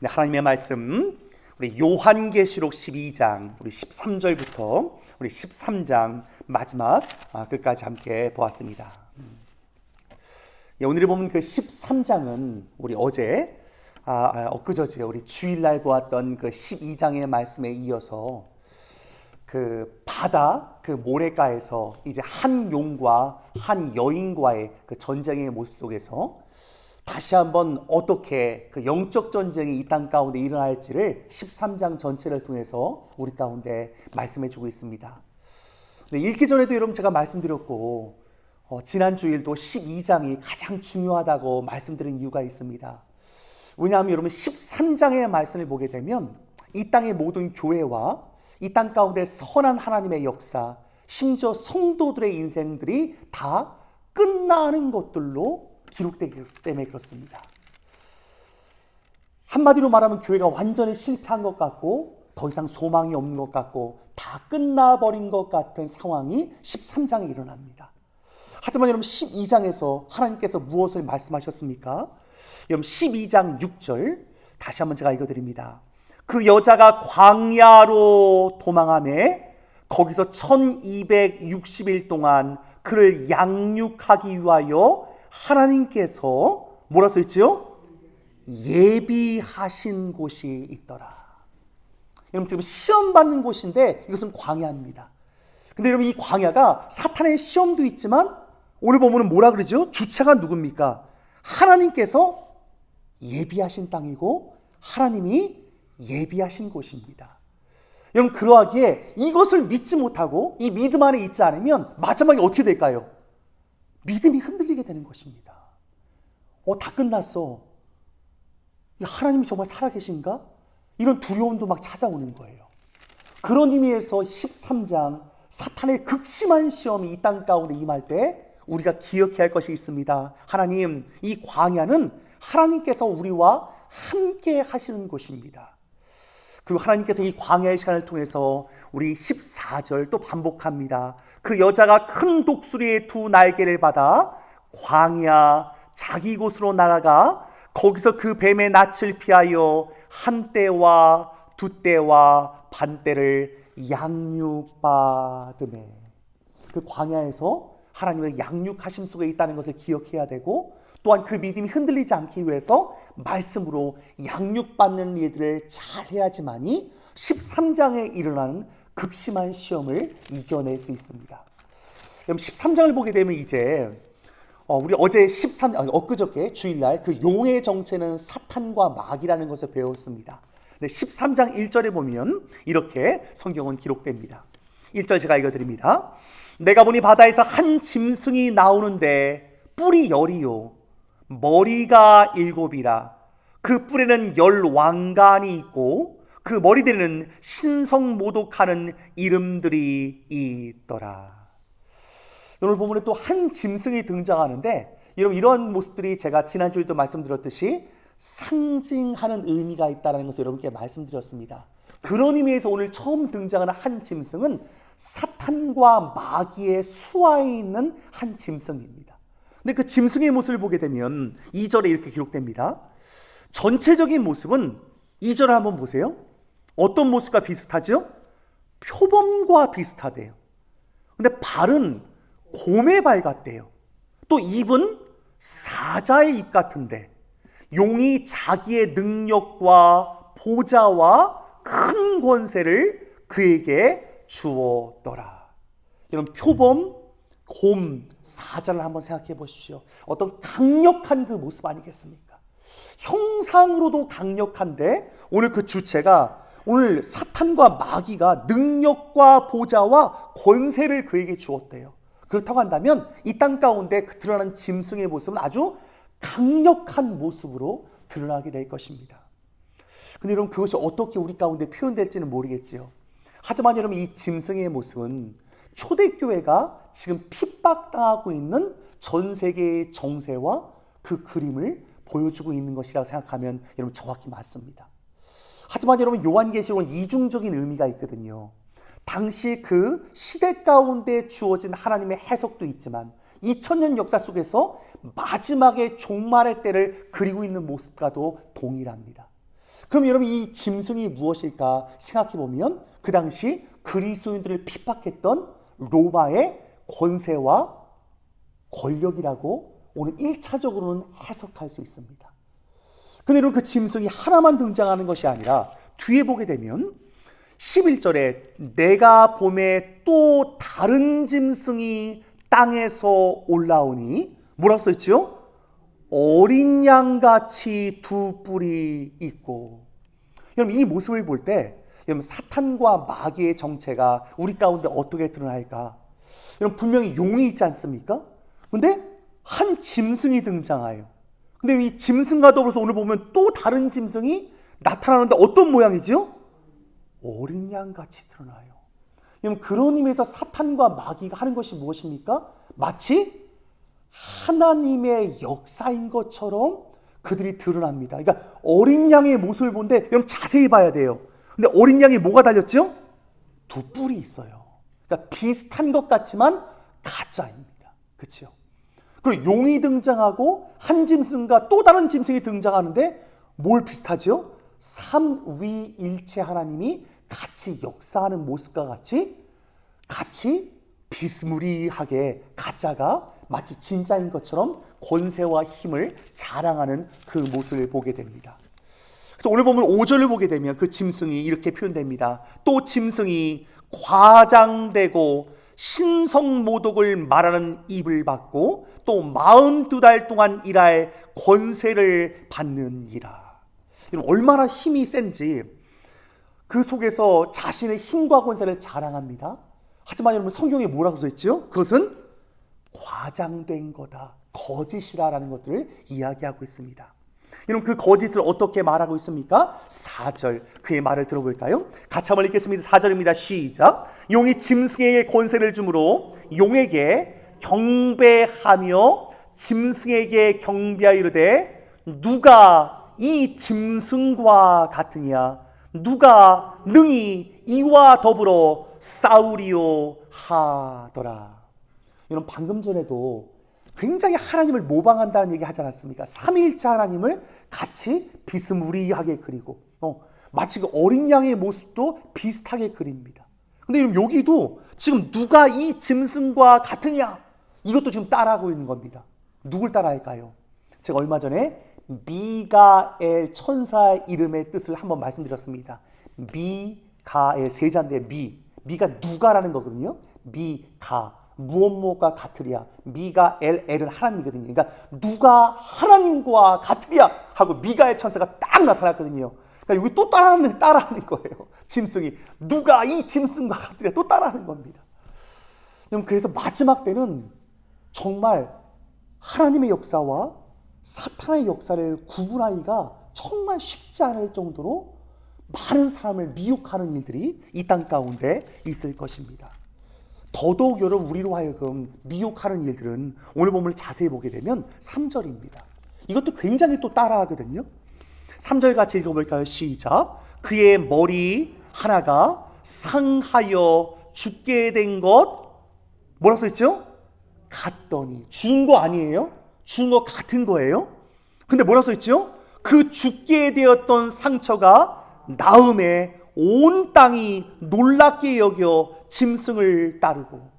네, 하나님의 말씀 우리 요한계시록 12장 우리 13절부터 우리 13장 마지막 아, 끝까지 함께 보았습니다. 음. 예, 오늘 보면 그 13장은 우리 어제 아, 아, 엊그저께 우리 주일날 보았던 그 12장의 말씀에 이어서 그 바다 그 모래가에서 이제 한 용과 한 여인과의 그 전쟁의 모습 속에서 다시 한번 어떻게 그 영적 전쟁이 이 땅 가운데 일어날지를 13장 전체를 통해서 우리 가운데 말씀해 주고 있습니다. 네, 읽기 전에도 여러분 제가 말씀드렸고 어, 지난 주일도 12장이 가장 중요하다고 말씀드린 이유가 있습니다. 왜냐하면 여러분 13장의 말씀을 보게 되면 이 땅의 모든 교회와 이 땅 가운데 선한 하나님의 역사, 심지어 성도들의 인생들이 다 끝나는 것들로 기록되기 때문에 그렇습니다. 한마디로 말하면 교회가 완전히 실패한 것 같고 더 이상 소망이 없는 것 같고 다 끝나버린 것 같은 상황이 13장에 일어납니다. 하지만 여러분 12장에서 하나님께서 무엇을 말씀하셨습니까? 여러분 12장 6절 다시 한번 제가 읽어드립니다. 그 여자가 광야로 도망함에 거기서 1260일 동안 그를 양육하기 위하여 하나님께서 뭐라 써 있지요? 예비하신 곳이 있더라. 여러분 지금 시험 받는 곳인데 이것은 광야입니다. 근데 여러분 이 광야가 사탄의 시험도 있지만 오늘 보면은 뭐라 그러죠? 주체가 누굽니까? 하나님께서 예비하신 땅이고 하나님이 예비하신 곳입니다. 여러분 그러하기에 이것을 믿지 못하고 이 믿음 안에 있지 않으면 마지막에 어떻게 될까요? 믿음이 흔들 리게 되는 것입니다. 어, 다 끝났어. 하나님이 정말 살아계신가? 이런 두려움도 막 찾아오는 거예요. 그런 의미에서 13장 사탄의 극심한 시험이 이 땅 가운데 임할 때 우리가 기억해야 할 것이 있습니다. 하나님, 이 광야는 하나님께서 우리와 함께 하시는 곳입니다. 그리고 하나님께서 이 광야의 시간을 통해서 우리 14절 또 반복합니다. 그 여자가 큰 독수리의 두 날개를 받아 광야 자기 곳으로 날아가 거기서 그 뱀의 낯을 피하여 한 때와 두 때와 반 때를 양육받음에 그 광야에서 하나님의 양육하심 속에 있다는 것을 기억해야 되고 또한 그 믿음이 흔들리지 않기 위해서 말씀으로 양육받는 일들을 잘 해야지만이 13장에 일어나는 극심한 시험을 이겨낼 수 있습니다. 그럼 13장을 보게 되면 이제 어, 우리 어제 13, 아니, 엊그저께 주일날 그 용의 정체는 사탄과 마귀라는 것을 배웠습니다. 근 13장 1절에 보면 이렇게 성경은 기록됩니다. 1절 제가 읽어드립니다. 내가 보니 바다에서 한 짐승이 나오는데 뿔이 열이요 머리가 일곱이라 그 뿔에는 열 왕관이 있고 그 머리들에는 신성 모독하는 이름들이 있더라. 오늘 보면 또한 짐승이 등장하는데 여러분 이런 모습들이 제가 지난주에도 말씀드렸듯이 상징하는 의미가 있다는 것을 여러분께 말씀드렸습니다. 그런 의미에서 오늘 처음 등장하는 한 짐승은 사탄과 마귀의 수하에 있는 한 짐승입니다. 근데 그 짐승의 모습을 보게 되면 2절에 이렇게 기록됩니다. 전체적인 모습은 2절을 한번 보세요. 어떤 모습과 비슷하죠? 표범과 비슷하대요. 근데 발은 곰의 발 같대요. 또 입은 사자의 입 같은데 용이 자기의 능력과 보좌와 큰 권세를 그에게 주었더라. 여러분 표범, 곰, 사자를 한번 생각해 보십시오. 어떤 강력한 그 모습 아니겠습니까? 형상으로도 강력한데 오늘 그 주체가 오늘 사탄과 마귀가 능력과 보좌와 권세를 그에게 주었대요. 그렇다고 한다면 이 땅 가운데 그 드러난 짐승의 모습은 아주 강력한 모습으로 드러나게 될 것입니다. 근데 여러분 그것이 어떻게 우리 가운데 표현될지는 모르겠지요. 하지만 여러분 이 짐승의 모습은 초대교회가 지금 핍박당하고 있는 전 세계의 정세와 그 그림을 보여주고 있는 것이라고 생각하면 여러분 정확히 맞습니다. 하지만 여러분 요한계시록은 이중적인 의미가 있거든요. 당시 그 시대 가운데 주어진 하나님의 해석도 있지만 2000년 역사 속에서 마지막에 종말의 때를 그리고 있는 모습과도 동일합니다. 그럼 여러분 이 짐승이 무엇일까 생각해 보면 그 당시 그리스도인들을 핍박했던 로마의 권세와 권력이라고 오늘 1차적으로는 해석할 수 있습니다. 근데 여러분 그 짐승이 하나만 등장하는 것이 아니라 뒤에 보게 되면 11절에 내가 봄에 또 다른 짐승이 땅에서 올라오니 뭐라고 써있지요? 어린 양같이 두 뿔이 있고 여러분 이 모습을 볼 때 여러분 사탄과 마귀의 정체가 우리 가운데 어떻게 드러날까? 여러분 분명히 용이 있지 않습니까? 근데 한 짐승이 등장해요. 근데 이 짐승과 더불어서 오늘 보면 또 다른 짐승이 나타나는데 어떤 모양이죠? 어린 양 같이 드러나요. 여러분 그런 의미에서 사탄과 마귀가 하는 것이 무엇입니까? 마치 하나님의 역사인 것처럼 그들이 드러납니다. 그러니까 어린 양의 모습을 보는데 여러분 자세히 봐야 돼요. 근데 어린 양이 뭐가 달렸죠? 두 뿔이 있어요. 그러니까 비슷한 것 같지만 가짜입니다. 그렇죠? 그리고 용이 등장하고 한 짐승과 또 다른 짐승이 등장하는데 뭘 비슷하죠? 삼위일체 하나님이 같이 역사하는 모습과 같이 같이 비스무리하게 가짜가 마치 진짜인 것처럼 권세와 힘을 자랑하는 그 모습을 보게 됩니다. 그래서 오늘 보면 5절을 보게 되면 그 짐승이 이렇게 표현됩니다. 또 짐승이 과장되고 신성모독을 말하는 입을 받고 또 42달 동안 일할 권세를 받는이라. 얼마나 힘이 센지 그 속에서 자신의 힘과 권세를 자랑합니다. 하지만 여러분 성경에 뭐라고 써 있죠? 그것은 과장된 거다. 거짓이라라는 것들을 이야기하고 있습니다. 여러분 그 거짓을 어떻게 말하고 있습니까? 4절 그의 말을 들어볼까요? 같이 한번 읽겠습니다. 4절입니다. 시작. 용이 짐승에게 권세를 주므로 용에게 경배하며 짐승에게 경배하여 이르되 누가 이 짐승과 같으냐 누가 능히 이와 더불어 싸우리요 하더라. 여러분 방금 전에도 굉장히 하나님을 모방한다는 얘기 하지 않았습니까? 삼위일체 하나님을 같이 비스무리하게 그리고 어, 마치 그 어린 양의 모습도 비슷하게 그립니다. 근데 여러분 여기도 지금 누가 이 짐승과 같으냐 이것도 지금 따라하고 있는 겁니다. 누굴 따라할까요? 제가 얼마 전에 미가엘 천사의 이름의 뜻을 한번 말씀드렸습니다. 미가엘 세 자인데 미 미가 누가라는 거거든요. 미가 무엇 무엇과 같으랴. 미가 엘 엘은 하나님이거든요. 그러니까 누가 하나님과 같으랴 하고 미가의 천사가 딱 나타났거든요. 그러니까 여기 또 따라하는 따라하는 거예요. 짐승이 누가 이 짐승과 같으랴 또 따라하는 겁니다. 그래서 마지막 때는 정말 하나님의 역사와 사탄의 역사를 구분하기가 정말 쉽지 않을 정도로 많은 사람을 미혹하는 일들이 이 땅 가운데 있을 것입니다. 더더욱 여러분 우리로 하여금 미혹하는 일들은 오늘 본문을 자세히 보게 되면 3절입니다. 이것도 굉장히 또 따라하거든요. 3절 같이 읽어볼까요? 시작. 그의 머리 하나가 상하여 죽게 된 것 뭐라 써있죠? 같더니 죽은 거 아니에요? 죽은 거 같은 거예요? 근데 뭐라 써있죠? 그 죽게 되었던 상처가 나음에 온 땅이 놀랍게 여겨 짐승을 따르고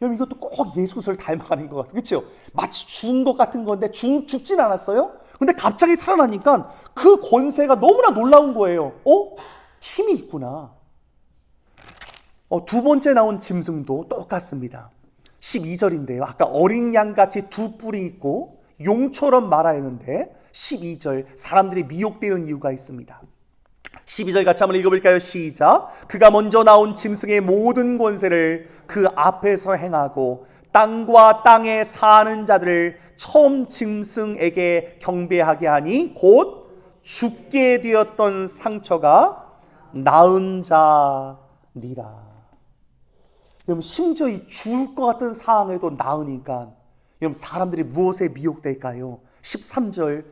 여러분 이것도 꼭 예수 그리스도를 닮아가는 것 같아요. 그렇죠? 마치 죽은 것 같은 건데 죽, 죽진 않았어요. 근데 갑자기 살아나니까 그 권세가 너무나 놀라운 거예요. 어? 힘이 있구나. 어, 두 번째 나온 짐승도 똑같습니다. 12절인데요. 아까 어린 양같이 두 뿔이 있고 용처럼 말하였는데 12절 사람들이 미혹되는 이유가 있습니다. 12절 같이 한번 읽어볼까요? 시작. 그가 먼저 나온 짐승의 모든 권세를 그 앞에서 행하고 땅과 땅에 사는 자들을 처음 짐승에게 경배하게 하니 곧 죽게 되었던 상처가 나은 자니라. 여러분 심지어 이 죽을 것 같은 상황에도 나으니까 여러분 사람들이 무엇에 미혹될까요? 13절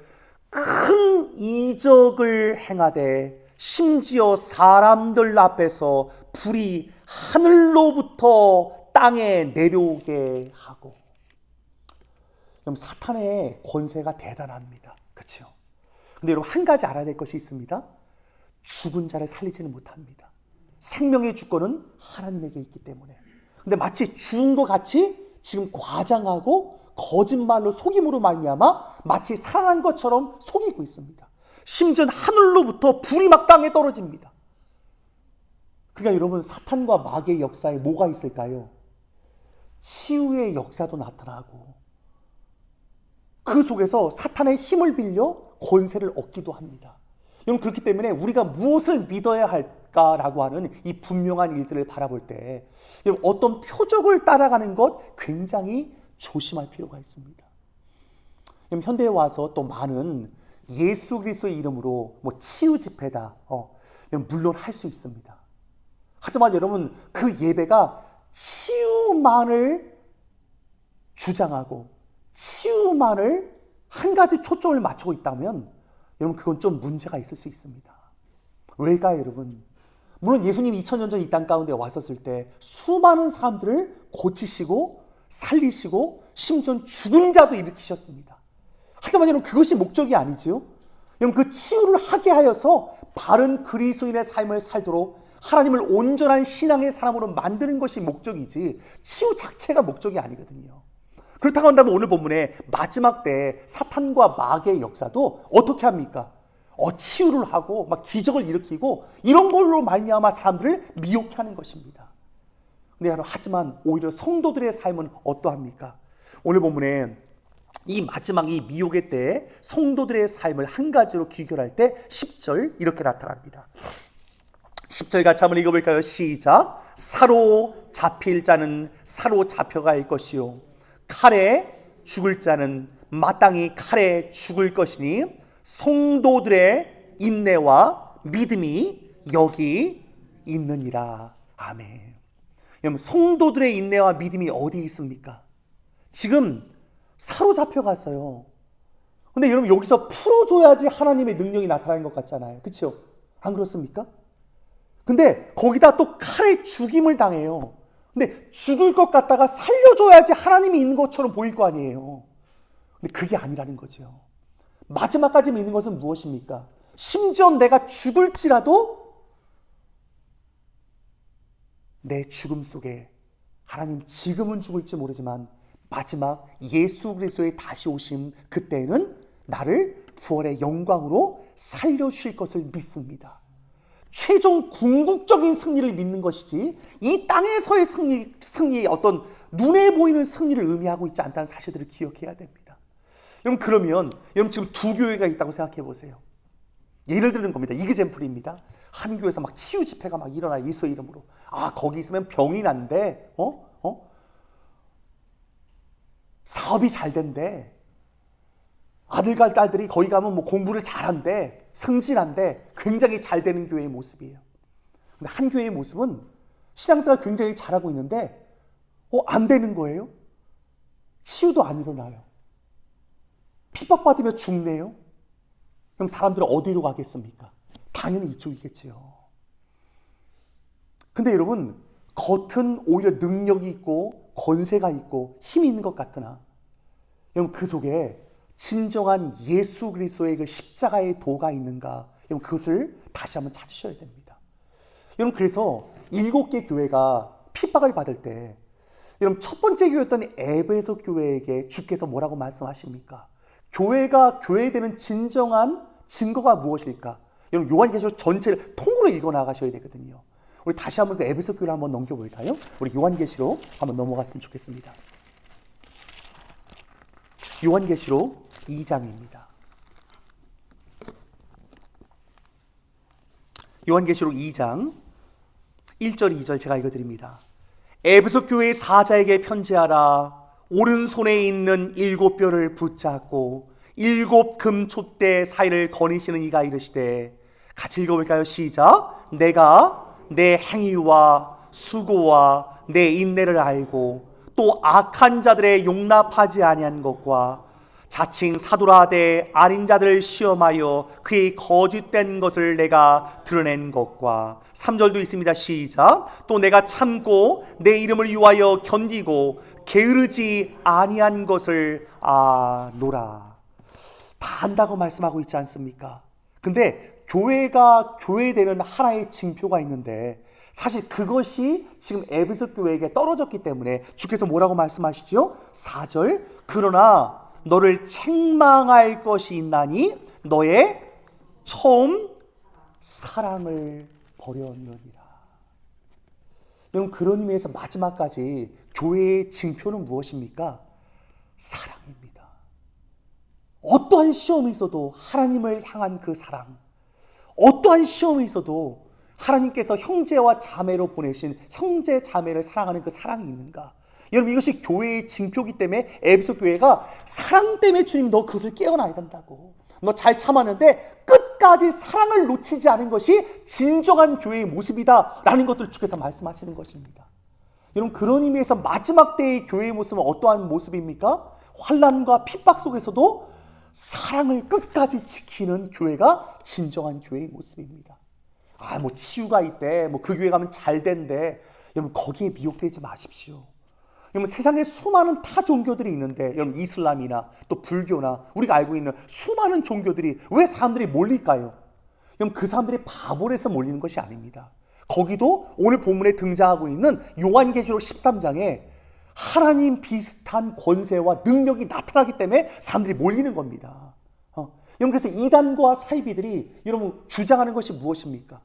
큰 이적을 행하되 심지어 사람들 앞에서 불이 하늘로부터 땅에 내려오게 하고 그럼 사탄의 권세가 대단합니다. 그렇죠? 근데 여러분 한 가지 알아야 될 것이 있습니다. 죽은 자를 살리지는 못합니다. 생명의 주권은 하나님에게 있기 때문에. 근데 마치 죽은 것 같이 지금 과장하고 거짓말로 속임으로 말미암아 마치 살아난 것처럼 속이고 있습니다. 심지어 하늘로부터 불이 막 땅에 떨어집니다. 그러니까 여러분 사탄과 마귀의 역사에 뭐가 있을까요? 치유의 역사도 나타나고 그 속에서 사탄의 힘을 빌려 권세를 얻기도 합니다. 여러분 그렇기 때문에 우리가 무엇을 믿어야 할 까라고 하는 이 분명한 일들을 바라볼 때 어떤 표적을 따라가는 것 굉장히 조심할 필요가 있습니다. 현대에 와서 또 많은 예수 그리스도의 이름으로 뭐 치유 집회다. 어, 물론 할 수 있습니다. 하지만 여러분 그 예배가 치유만을 주장하고 치유만을 한 가지 초점을 맞추고 있다면 여러분 그건 좀 문제가 있을 수 있습니다. 왜일까요, 여러분? 물론 예수님이 2000년 전 이 땅 가운데 왔었을 때 수많은 사람들을 고치시고 살리시고 심지어 죽은 자도 일으키셨습니다. 하지만 여러분 그것이 목적이 아니지요. 여러분 그 치유를 하게 하여서 바른 그리스도인의 삶을 살도록 하나님을 온전한 신앙의 사람으로 만드는 것이 목적이지 치유 자체가 목적이 아니거든요. 그렇다고 한다면 오늘 본문에 마지막 때 사탄과 마귀의 역사도 어떻게 합니까? 어, 치유를 하고 막 기적을 일으키고 이런 걸로 말미암아 사람들을 미혹해 하는 것입니다. 근데 하지만 오히려 성도들의 삶은 어떠합니까? 오늘 본문에 이 마지막 이 미혹의 때에 성도들의 삶을 한 가지로 귀결할 때 10절 이렇게 나타납니다. 10절 같이 한번 읽어볼까요? 시작. 사로 잡힐 자는 사로 잡혀갈 것이요. 칼에 죽을 자는 마땅히 칼에 죽을 것이니 성도들의 인내와 믿음이 여기 있느니라. 아멘. 여러분, 성도들의 인내와 믿음이 어디 있습니까? 지금 사로잡혀 갔어요. 근데 여러분 여기서 풀어줘야지 하나님의 능력이 나타나는 것 같잖아요. 그렇죠? 안 그렇습니까? 근데 거기다 또 칼에 죽임을 당해요. 근데 죽을 것 같다가 살려줘야지 하나님이 있는 것처럼 보일 거 아니에요. 근데 그게 아니라는 거죠. 마지막까지 믿는 것은 무엇입니까? 심지어 내가 죽을지라도 내 죽음 속에 하나님 지금은 죽을지 모르지만 마지막 예수 그리스도의 다시 오심 그때는 나를 부활의 영광으로 살려 주실 것을 믿습니다. 최종 궁극적인 승리를 믿는 것이지 이 땅에서의 승리, 승리의 어떤 눈에 보이는 승리를 의미하고 있지 않다는 사실들을 기억해야 됩니다. 여러분 그러면 여러분 지금 두 교회가 있다고 생각해 보세요. 예를 드는 겁니다. 이그젠플입니다. 한 교회에서 막 치유 집회가 막 일어나 예수의 이름으로. 아 거기 있으면 병이 난대. 어? 어? 사업이 잘 된대. 아들과 딸들이 거기 가면 뭐 공부를 잘한대. 승진한대. 굉장히 잘 되는 교회의 모습이에요. 근데 한 교회의 모습은 신앙생활 굉장히 잘하고 있는데 어, 안 되는 거예요. 치유도 안 일어나요. 핍박받으며 죽네요. 그럼 사람들은 어디로 가겠습니까? 당연히 이쪽이겠지요. 근데 여러분, 겉은 오히려 능력이 있고 권세가 있고 힘이 있는 것 같으나 여러분 그 속에 진정한 예수 그리스도의 그 십자가의 도가 있는가? 여러분 그것을 다시 한번 찾으셔야 됩니다. 여러분 그래서 일곱 개 교회가 핍박을 받을 때 여러분 첫 번째 교회였던 에베소 교회에게 주께서 뭐라고 말씀하십니까? 교회가 교회되는 진정한 증거가 무엇일까? 여러분 요한계시록 전체를 통으로 읽어 나가셔야 되거든요. 우리 다시 한번 그 에베소 교를 한번 넘겨 볼까요? 우리 요한계시록 한번 넘어갔으면 좋겠습니다. 요한계시록 2장입니다. 요한계시록 2장 1절 2절 제가 읽어 드립니다. 에베소 교회 사자에게 편지하라. 오른손에 있는 일곱 뼈를 붙잡고 일곱 금촛대 사이를 거니시는 이가 이르시되 같이 읽어볼까요? 시작. 내가 내 행위와 수고와 내 인내를 알고 또 악한 자들의 용납하지 아니한 것과 자칭 사도라되 아닌 자들을 시험하여 그의 거짓된 것을 내가 드러낸 것과 3절도 있습니다. 시작. 또 내가 참고 내 이름을 위하여 견디고 게으르지 아니한 것을 아노라. 다 안다고 말씀하고 있지 않습니까? 근데 교회가 교회되는 하나의 징표가 있는데 사실 그것이 지금 에베소 교회에게 떨어졌기 때문에 주께서 뭐라고 말씀하시죠? 4절 그러나 너를 책망할 것이 있나니 너의 처음 사랑을 버렸느니라. 여러분 그런 의미에서 마지막까지 교회의 징표는 무엇입니까? 사랑입니다. 어떠한 시험이 있어도 하나님을 향한 그 사랑, 어떠한 시험이 있어도 하나님께서 형제와 자매로 보내신 형제 자매를 사랑하는 그 사랑이 있는가? 여러분 이것이 교회의 징표기 때문에 에베소 교회가 사랑 때문에 주님 너 그것을 깨어나야 된다고. 너 잘 참았는데 끝까지 사랑을 놓치지 않은 것이 진정한 교회의 모습이다라는 것들을 주께서 말씀하시는 것입니다. 여러분 그런 의미에서 마지막 때의 교회의 모습은 어떠한 모습입니까? 환란과 핍박 속에서도 사랑을 끝까지 지키는 교회가 진정한 교회의 모습입니다. 아, 뭐 치유가 있대. 뭐 그 교회 가면 잘 된대. 여러분 거기에 미혹되지 마십시오. 여러분 세상에 수많은 타 종교들이 있는데 여러분 이슬람이나 또 불교나 우리가 알고 있는 수많은 종교들이 왜 사람들이 몰릴까요? 여러분 그 사람들이 바보라서 몰리는 것이 아닙니다. 거기도 오늘 본문에 등장하고 있는 요한계시록 13장에 하나님 비슷한 권세와 능력이 나타나기 때문에 사람들이 몰리는 겁니다. 어. 여러분 그래서 이단과 사이비들이 여러분 주장하는 것이 무엇입니까?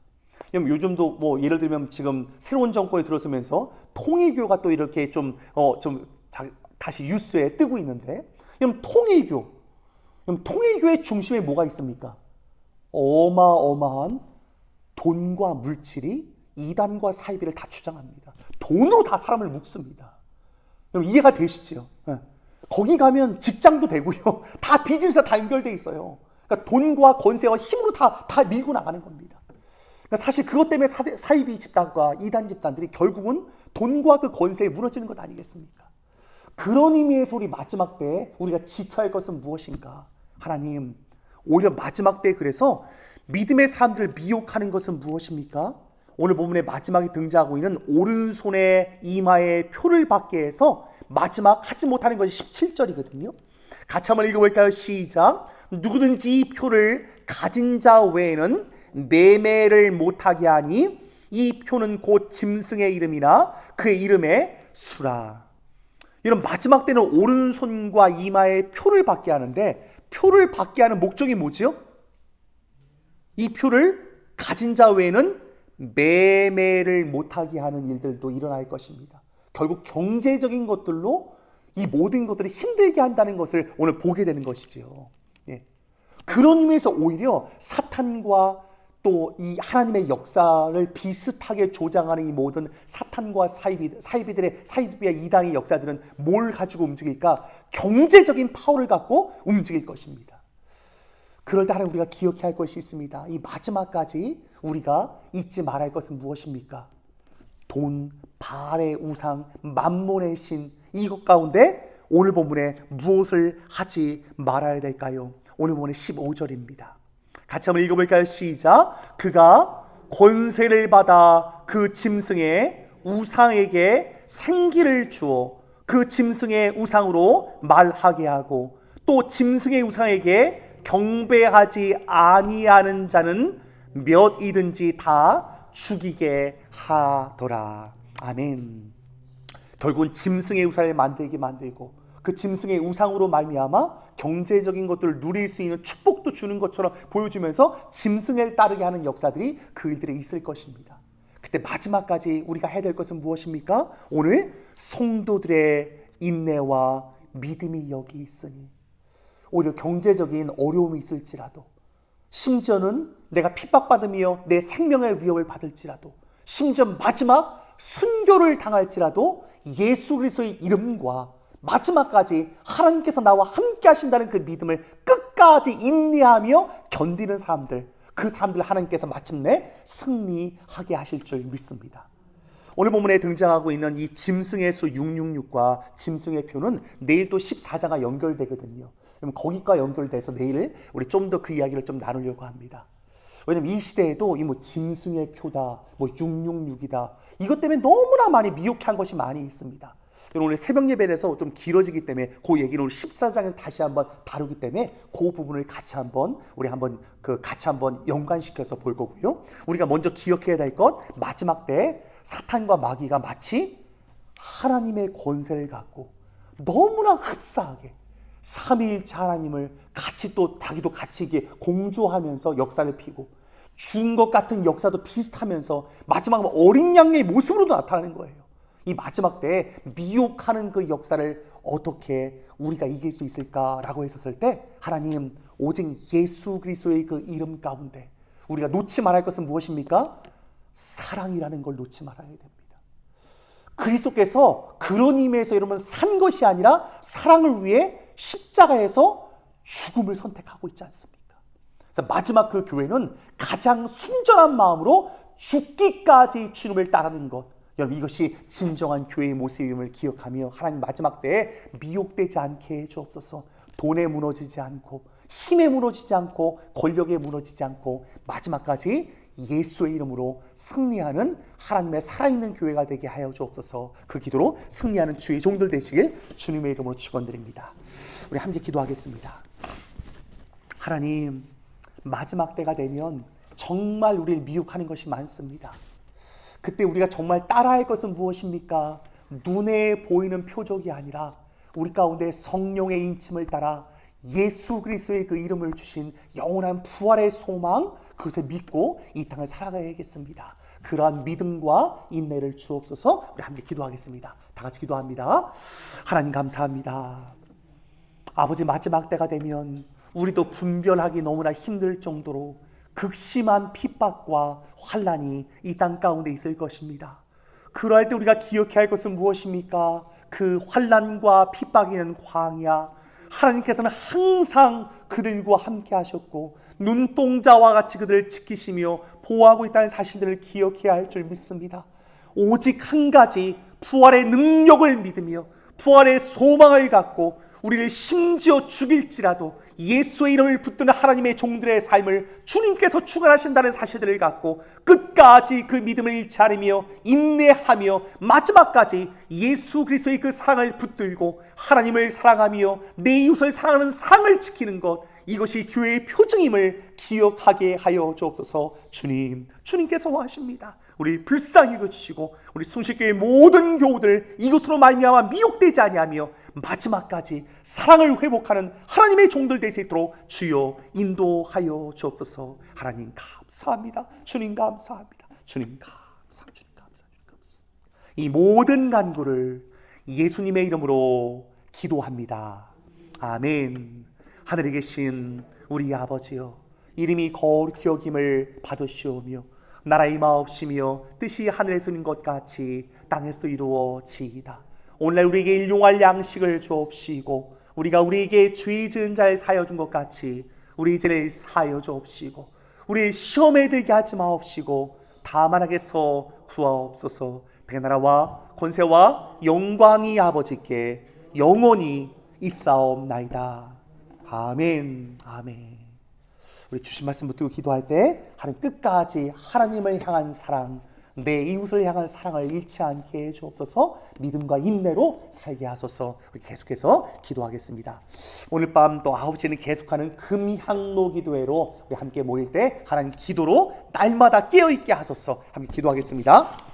여러분 요즘도 뭐 예를 들면 지금 새로운 정권이 들어서면서 통일교가 또 이렇게 좀 어좀 다시 뉴스에 뜨고 있는데 여러분 통일교 여러분 통일교의 중심에 뭐가 있습니까? 어마어마한 돈과 물질이 이단과 사이비를 다 주장합니다. 돈으로 다 사람을 묶습니다. 여러분 이해가 되시죠? 예. 거기 가면 직장도 되고요. 다 비즈니스가 다 연결돼 있어요. 그러니까 돈과 권세와 힘으로 다, 다 밀고 나가는 겁니다. 그러니까 사실 그것 때문에 사, 사이비 집단과 이단 집단들이 결국은 돈과 그 권세에 무너지는 것 아니겠습니까? 그런 의미에서 우리 마지막 때 우리가 지켜야 할 것은 무엇인가? 하나님, 오히려 마지막 때 그래서 믿음의 사람들을 미혹하는 것은 무엇입니까? 오늘 본문의 마지막에 등장하고 있는 오른손의 이마에 표를 받게 해서 마지막 하지 못하는 것이 17절이거든요. 같이 한번 읽어볼까요? 시작. 누구든지 이 표를 가진 자 외에는 매매를 못하게 하니 이 표는 곧 짐승의 이름이나 그의 이름의 수라. 이런 마지막 때는 오른손과 이마에 표를 받게 하는데 표를 받게 하는 목적이 뭐지요? 이 표를 가진 자 외에는 매매를 못하게 하는 일들도 일어날 것입니다. 결국 경제적인 것들로 이 모든 것들을 힘들게 한다는 것을 오늘 보게 되는 것이지요. 예. 그런 의미에서 오히려 사탄과 또 이 하나님의 역사를 비슷하게 조장하는 이 모든 사탄과 사이비, 사이비들의 사이비와 이단의 역사들은 뭘 가지고 움직일까? 경제적인 파워를 갖고 움직일 것입니다. 그럴 때 하나님 우리가 기억해야 할 것이 있습니다. 이 마지막까지 우리가 잊지 말아야 할 것은 무엇입니까? 돈, 발의 우상, 만몬의 신 이것 가운데 오늘 본문에 무엇을 하지 말아야 될까요? 오늘 본문의 15절입니다. 같이 한번 읽어볼까요? 시작. 그가 권세를 받아 그 짐승의 우상에게 생기를 주어 그 짐승의 우상으로 말하게 하고 또 짐승의 우상에게 경배하지 아니하는 자는 몇이든지 다 죽이게 하더라. 아멘. 결국은 짐승의 우상을 만들게 만들고 그 짐승의 우상으로 말미암아 경제적인 것들을 누릴 수 있는 축복도 주는 것처럼 보여주면서 짐승을 따르게 하는 역사들이 그 일들에 있을 것입니다. 그때 마지막까지 우리가 해야 될 것은 무엇입니까? 오늘 성도들의 인내와 믿음이 여기 있으니 오히려 경제적인 어려움이 있을지라도 심지어는 내가 핍박받으며 내 생명의 위협을 받을지라도 심지어 마지막 순교를 당할지라도 예수 그리스도의 이름과 마지막까지 하나님께서 나와 함께 하신다는 그 믿음을 끝까지 인내하며 견디는 사람들 그 사람들 하나님께서 마침내 승리하게 하실 줄 믿습니다. 오늘 본문에 등장하고 있는 이 짐승의 수 666과 짐승의 표는 내일 또 14장과 연결되거든요. 그럼 거기과 연결돼서 내일 우리 좀 더 그 이야기를 좀 나누려고 합니다. 왜냐면 이 시대에도 이 뭐 짐승의 표다, 뭐 666이다. 이것 때문에 너무나 많이 미혹한 것이 많이 있습니다. 오늘 새벽 예배에서 좀 길어지기 때문에 그 얘기를 오늘 14장에서 다시 한번 다루기 때문에 그 부분을 같이 한번 우리 한번 그 같이 한번 연관시켜서 볼 거고요. 우리가 먼저 기억해야 될 것 마지막 때 사탄과 마귀가 마치 하나님의 권세를 갖고 너무나 흡사하게 삼위일체 하나님을 같이 또 자기도 같이 이게 공조하면서 역사를 피고 준 것 같은 역사도 비슷하면서 마지막 어린 양의 모습으로도 나타나는 거예요. 이 마지막 때 미혹하는 그 역사를 어떻게 우리가 이길 수 있을까라고 했었을 때 하나님 오직 예수 그리스도의 그 이름 가운데 우리가 놓지 말할 것은 무엇입니까? 사랑이라는 걸 놓지 말아야 됩니다. 그리스도께서 그런 의미에서 여러분 산 것이 아니라 사랑을 위해 십자가에서 죽음을 선택하고 있지 않습니까? 그래서 마지막 그 교회는 가장 순전한 마음으로 죽기까지 주님을 따르는 것. 여러분 이것이 진정한 교회의 모습임을 기억하며 하나님 마지막 때에 미혹되지 않게 해 주옵소서. 돈에 무너지지 않고 힘에 무너지지 않고 권력에 무너지지 않고 마지막까지 예수의 이름으로 승리하는 하나님의 살아있는 교회가 되게 하여 주옵소서. 그 기도로 승리하는 주의 종들 되시길 주님의 이름으로 축원드립니다. 우리 함께 기도하겠습니다. 하나님 마지막 때가 되면 정말 우리를 미혹하는 것이 많습니다. 그때 우리가 정말 따라할 것은 무엇입니까? 눈에 보이는 표적이 아니라 우리 가운데 성령의 인침을 따라 예수 그리스도의 그 이름을 주신 영원한 부활의 소망 그것을 믿고 이 땅을 살아가야겠습니다. 그러한 믿음과 인내를 주옵소서. 우리 함께 기도하겠습니다. 다 같이 기도합니다. 하나님 감사합니다. 아버지 마지막 때가 되면 우리도 분별하기 너무나 힘들 정도로 극심한 핍박과 환란이 이 땅 가운데 있을 것입니다. 그러할 때 우리가 기억해야 할 것은 무엇입니까? 그 환란과 핍박이 있는 광야 하나님께서는 항상 그들과 함께 하셨고 눈동자와 같이 그들을 지키시며 보호하고 있다는 사실들을 기억해야 할 줄 믿습니다. 오직 한 가지 부활의 능력을 믿으며 부활의 소망을 갖고 우리를 심지어 죽일지라도 예수의 이름을 붙드는 하나님의 종들의 삶을 주님께서 축원하신다는 사실들을 갖고 끝까지 그 믿음을 잃지 않으며 인내하며 마지막까지 예수 그리스도의 그 사랑을 붙들고 하나님을 사랑하며 내 이웃을 사랑하는 사랑을 지키는 것 이것이 교회의 표징임을 기억하게 하여 주옵소서. 주님 주님께서 원하십니다 우리 불쌍히 여겨주시고 우리 순식교의 모든 교우들 이것으로 말미암아 미혹되지 아니하며 마지막까지 사랑을 회복하는 하나님의 종들 될 수 있도록 주여 인도하여 주옵소서. 하나님 감사합니다. 주님 감사합니다. 주님 감사 주님 감사 주님 감사. 이 모든 간구를 예수님의 이름으로 기도합니다. 아멘. 하늘에 계신 우리 아버지여 이름이 거룩히 여김을 받으시오며 나라의 마옵시며 뜻이 하늘에서 있는 것 같이 땅에서도 이루어지이다. 오늘 우리에게 일용할 양식을 주옵시고 우리가 우리에게 죄 지은 자를 사여 준 것 같이 우리 죄를 사여 주옵시고 우리 시험에 들게 하지 마옵시고 다만 하게서 구하옵소서 대나라와 권세와 영광이 아버지께 영원히 있사옵나이다. 아멘 아멘 우리 주신 말씀 붙들고 기도할 때 하나님 끝까지 하나님을 향한 사랑, 내 이웃을 향한 사랑을 잃지 않게 해 주옵소서. 믿음과 인내로 살게 하소서. 우리 계속해서 기도하겠습니다. 오늘 밤 또 9시에는 계속하는 금향로 기도회로 우리 함께 모일 때 하나님 기도로 날마다 깨어 있게 하소서. 함께 기도하겠습니다.